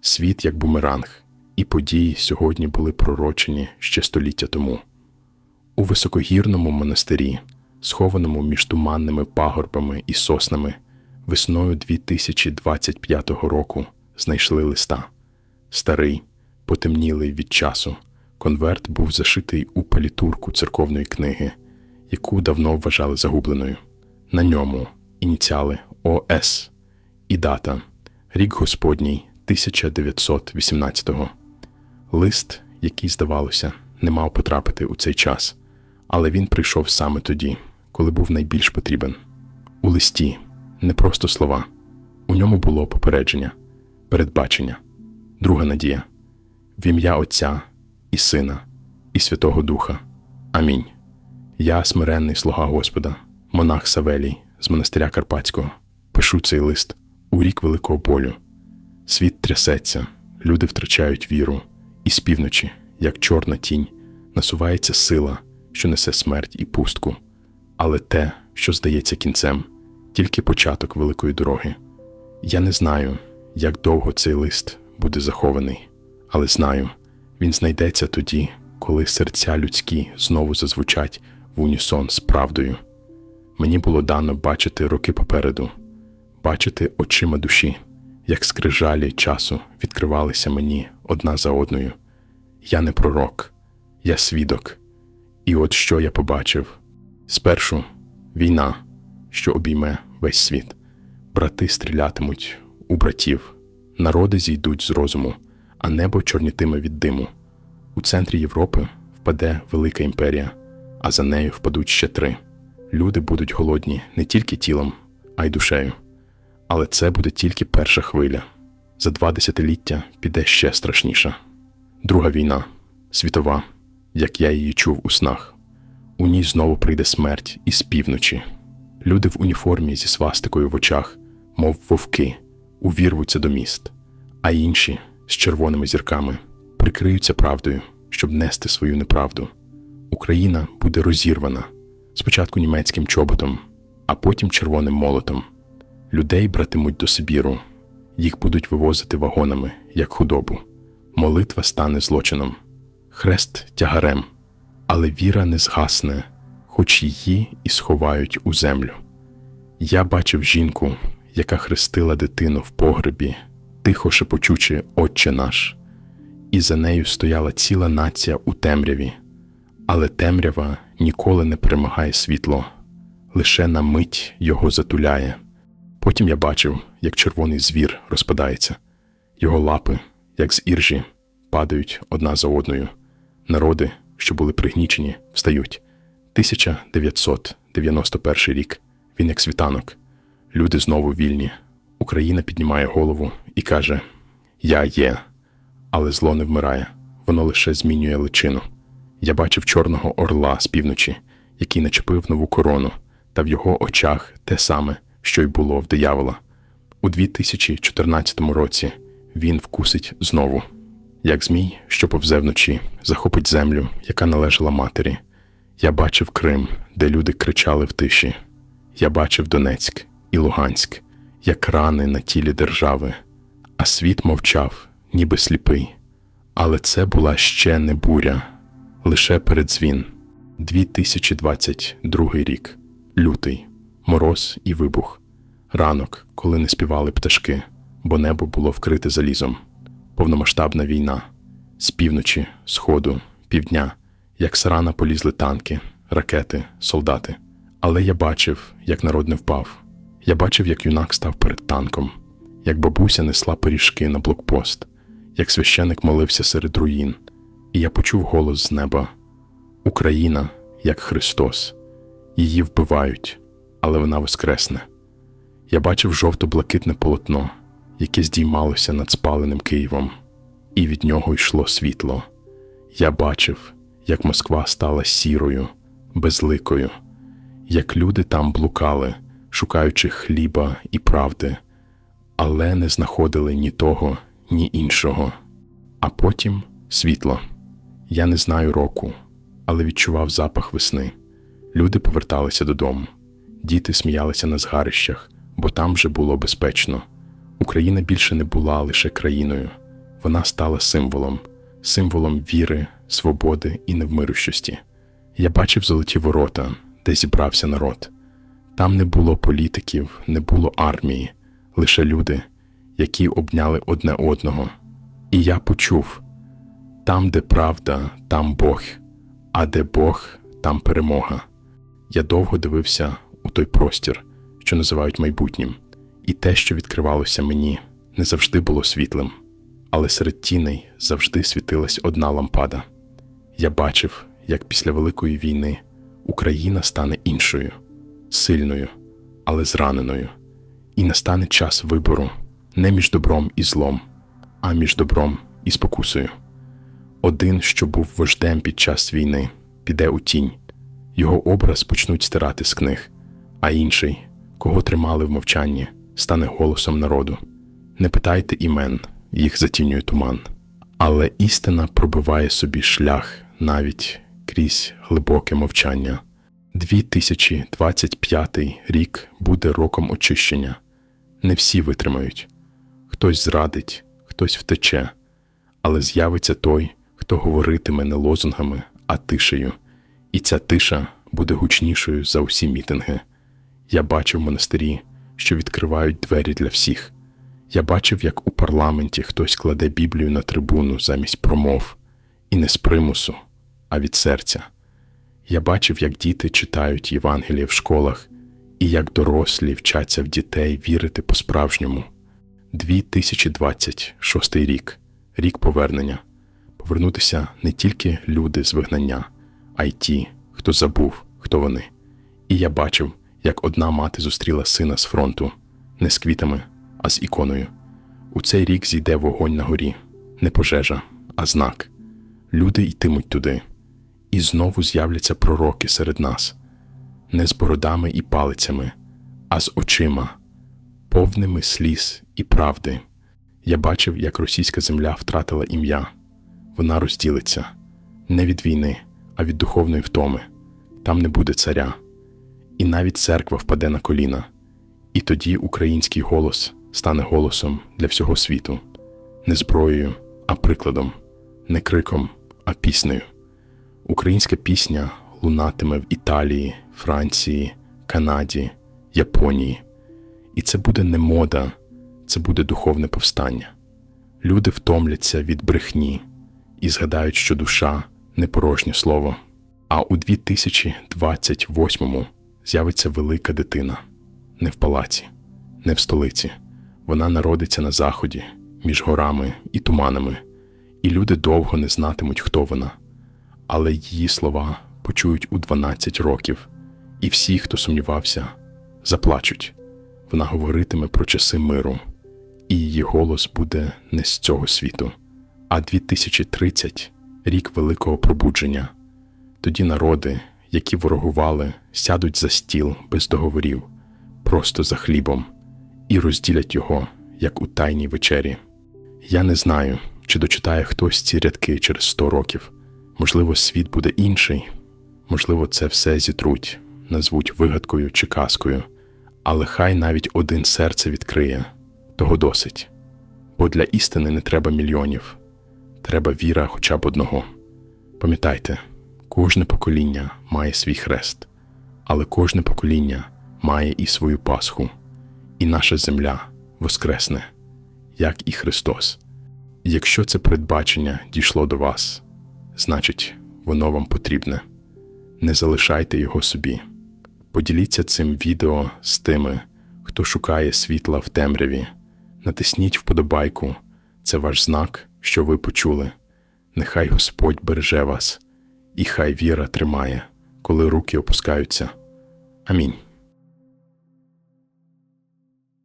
Світ як бумеранг, і події сьогодні були пророчені ще століття тому. У високогірному монастирі, схованому між туманними пагорбами і соснами, весною 2025 року знайшли листа. Старий, потемнілий від часу, конверт був зашитий у палітурку церковної книги, яку давно вважали загубленою. На ньому ініціали ОС і дата рік Господній 1918-го. Лист, який, здавалося, не мав потрапити у цей час, але він прийшов саме тоді, коли був найбільш потрібен. У листі не просто слова, у ньому було попередження, передбачення, друга надія в ім'я Отця і Сина, і Святого Духа. Амінь. Я, смиренний слуга Господа, монах Савелій з монастиря Карпатського, пишу цей лист у рік великого болю. Світ трясеться, люди втрачають віру, і з півночі, як чорна тінь, насувається сила, що несе смерть і пустку. Але те, що здається кінцем, тільки початок великої дороги. Я не знаю, як довго цей лист буде захований, але знаю, він знайдеться тоді, коли серця людські знову зазвучать в унісон з правдою. Мені було дано бачити роки попереду, бачити очима душі, як скрижалі часу відкривалися мені одна за одною. Я не пророк, я свідок. І от що я побачив: спершу війна, що обійме весь світ, брати стрілятимуть у братів, народи зійдуть з розуму, а небо чорнітиме від диму. У центрі Європи впаде велика імперія, а за нею впадуть ще три. Люди будуть голодні не тільки тілом, а й душею. Але це буде тільки перша хвиля. За два десятиліття піде ще страшніша. Друга війна світова, як я її чув у снах. У ній знову прийде смерть із півночі. Люди в уніформі зі свастикою в очах, мов вовки, увірвуться до міст, а інші з червоними зірками прикриються правдою, щоб нести свою неправду. Україна буде розірвана спочатку німецьким чоботом, а потім червоним молотом. Людей братимуть до Сибіру, їх будуть вивозити вагонами, як худобу. Молитва стане злочином, хрест тягарем, але віра не згасне, хоч її і сховають у землю. Я бачив жінку, яка хрестила дитину в погребі, тихо шепочучи Отче наш, і за нею стояла ціла нація у темряві, але темрява ніколи не перемагає світло, лише на мить його затуляє. Потім я бачив, як червоний звір розпадається, його лапи, як з іржі, падають одна за одною. Народи, що були пригнічені, встають. 1991 рік. Він як світанок. Люди знову вільні. Україна піднімає голову і каже: Я є, але зло не вмирає, воно лише змінює личину. Я бачив чорного орла з півночі, який начепив нову корону, та в його очах те саме, що й було в диявола. У 2014 році він вкусить знову, як змій, що повзе вночі, захопить землю, яка належала матері. Я бачив Крим, де люди кричали в тиші. Я бачив Донецьк і Луганськ, як рани на тілі держави, а світ мовчав, ніби сліпий. Але це була ще не буря, лише передзвін. 2022 рік, лютий, мороз і вибух, ранок, коли не співали пташки, бо небо було вкрите залізом, повномасштабна війна, з півночі, сходу, півдня, як сарана полізли танки, ракети, солдати. Але я бачив, як народ не впав. Я бачив, як юнак став перед танком, як бабуся несла пиріжки на блокпост, як священик молився серед руїн, і я почув голос з неба: Україна, як Христос, її вбивають, але вона воскресне. Я бачив жовто-блакитне полотно, яке здіймалося над спаленим Києвом, і від нього йшло світло. Я бачив, як Москва стала сірою, безликою, як люди там блукали, шукаючи хліба і правди, але не знаходили ні того, ні іншого. А потім світло. Я не знаю року, але відчував запах весни. Люди поверталися додому, діти сміялися на згарищах, бо там вже було безпечно. Україна більше не була лише країною, Вона стала символом, символом віри, свободи і невмирущості. Я бачив золоті ворота, де зібрався народ. Там не було політиків, не було армії, лише люди, які обняли одне одного. І я почув: там, де правда, там Бог, а де Бог, там перемога. Я довго дивився у той простір, що називають майбутнім, і те, що відкривалося мені, не завжди було світлим, але серед тіней завжди світилась одна лампада. Я бачив, як після Великої війни Україна стане іншою, сильною, але зраненою, і настане час вибору не між добром і злом, а між добром і спокусою. Один, що був вождем під час війни, піде у тінь, його образ почнуть стирати з книг, а інший, кого тримали в мовчанні, стане голосом народу. Не питайте імен, їх затінює туман. Але істина пробиває собі шлях навіть крізь глибоке мовчання. 2025 рік буде роком очищення. Не всі витримають. Хтось зрадить, хтось втече, але з'явиться той, хто говоритиме не лозунгами, а тишею, і ця тиша буде гучнішою за усі мітинги. Я бачив монастирі, що відкривають двері для всіх. Я бачив, як у парламенті хтось кладе Біблію на трибуну замість промов, і не з примусу, а від серця. Я бачив, як діти читають Євангеліє в школах, і як дорослі вчаться в дітей вірити по-справжньому. 2026 рік рік повернення. Повернутися не тільки люди з вигнання, а й ті, хто забув, хто вони. І я бачив, як одна мати зустріла сина з фронту не з квітами, а з іконою. У цей рік зійде вогонь на горі, не пожежа, а знак. Люди йтимуть туди, і знову з'являться пророки серед нас, не з бородами і палицями, а з очима, повними сліз і правди. Я бачив, як російська земля втратила ім'я. Вона розділиться не від війни, а від духовної втоми. Там не буде царя, і навіть церква впаде на коліна. І тоді український голос стане голосом для всього світу, не зброєю, а прикладом, не криком, а піснею. Українська пісня лунатиме в Італії, Франції, Канаді, Японії. І це буде не мода, це буде духовне повстання. Люди втомляться від брехні і згадають, що душа не порожнє слово. А у 2028-му з'явиться велика дитина не в палаці, не в столиці. Вона народиться на заході, між горами і туманами, і люди довго не знатимуть, хто вона. Але її слова почують у 12 років, і всі, хто сумнівався, заплачуть. Вона говоритиме про часи миру, і її голос буде не з цього світу, а 2030 рік великого пробудження. Тоді народи, які ворогували, сядуть за стіл без договорів, просто за хлібом, і розділять його, як у тайній вечері. Я не знаю, чи дочитає хтось ці рядки через сто років. Можливо, світ буде інший, можливо, це все зітруть, назвуть вигадкою чи казкою, але хай навіть один серце відкриє, того досить. Бо для істини не треба мільйонів, треба віра хоча б одного. Пам'ятайте, кожне покоління має свій хрест, але кожне покоління має і свою Пасху, і наша земля воскресне, як і Христос. Якщо це передбачення дійшло до вас, значить, воно вам потрібне. Не залишайте його собі. Поділіться цим відео з тими, хто шукає світла в темряві. Натисніть вподобайку, це ваш знак, що ви почули. Нехай Господь береже вас, і хай віра тримає, коли руки опускаються. Амінь.